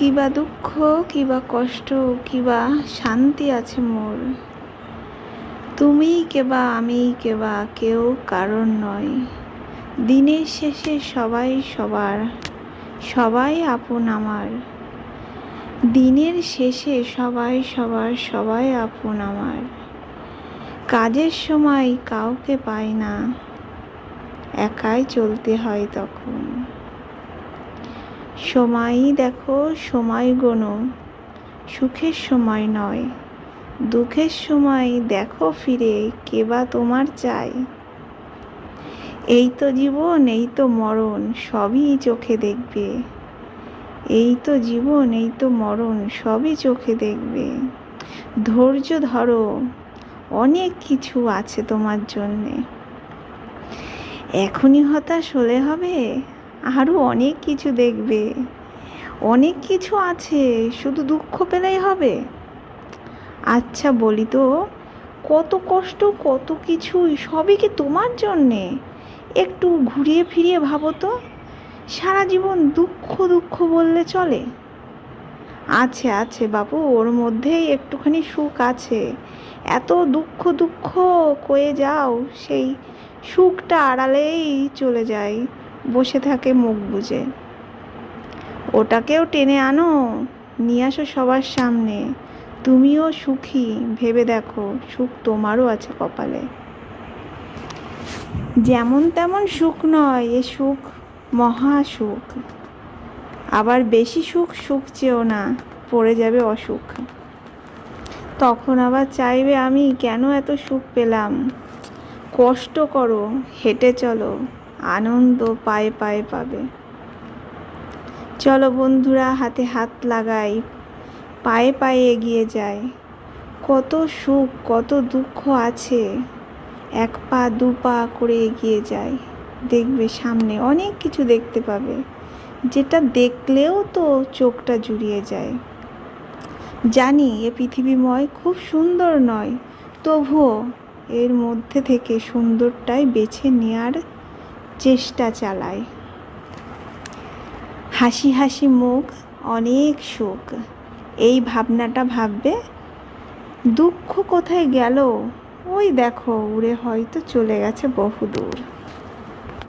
কিবা দুঃখ, কিবা কষ্ট, কিবা শান্তি আছে মোর তুমি কেবা আমি কেবা, কেউ কারণ নয়। দিনের শেষে সবাই সবার, সবাই আপন আমার। দিনের শেষে সবাই সবার, সবাই আপন আমার। কাজের সময় কাউকে পাই না, একাই চলতে হয় তখন। সময়ই দেখো সময় গোনো সুখের সময় নয়, দুঃখের সময় দেখো ফিরে কেবা তোমার চাই এই তো জীবন, এই তো মরণ, সবই চোখে দেখবে। এই তো জীবন, এই তো মরণ, সবই চোখে দেখবে। ধৈর্য ধরো, অনেক কিছু আছে তোমার জন্যে। এখনই হতাশ হলে হবে? আরও অনেক কিছু দেখবে। অনেক কিছু আছে, শুধু দুঃখ পেলেই হবে। আচ্ছা বলি তো, কত কষ্ট, কত কিছুই সবই কি তোমার জন্যে? একটু ঘুরিয়ে ফিরিয়ে ভাবো তো, সারা জীবন দুঃখ দুঃখ বললে চলে। আছে আছে বাবু ওর মধ্যেই একটুখানি সুখ আছে। এত দুঃখ দুঃখ কয়ে যাও, সেই সুখটা আড়ালেই চলে যায়। বসে থাকে, মুখ বুজে। ওটাকেও টেনে আনো, নিয়ে আসো সবার সামনে। তুমিও সুখী, ভেবে দেখো, সুখ তোমারও আছে কপালে। যেমন তেমন সুখ নয়, এ সুখ মহা সুখ। আবার বেশি সুখ সুখ চেয়েও না, পড়ে যাবে অসুখ। তখন আবার চাইবে আমি, কেন এত সুখ পেলাম? কষ্ট করো, হেঁটে চলো। আনন্দ পায়ে পায়ে পাবে। চলো বন্ধুরা, হাতে হাত লাগাই, পায়ে পায়ে এগিয়ে যায় কত সুখ, কত দুঃখ আছে। এক পা, দু পা করে এগিয়ে যায় দেখবে সামনে অনেক কিছু দেখতে পাবে। যেটা দেখলেও তো চোখটা জুড়িয়ে যায়। জানি এ পৃথিবীময় খুব সুন্দর নয়, তবুও এর মধ্যে থেকে সুন্দরটাই বেছে নেওয়ার চেষ্টা চালায়। হাসি হাসি মুখ, অনেক সুখ এই ভাবনাটা ভাববে, দুঃখ কোথায় গেল? ওই দেখো, উড়ে হয়তো চলে গেছে বহুদূর।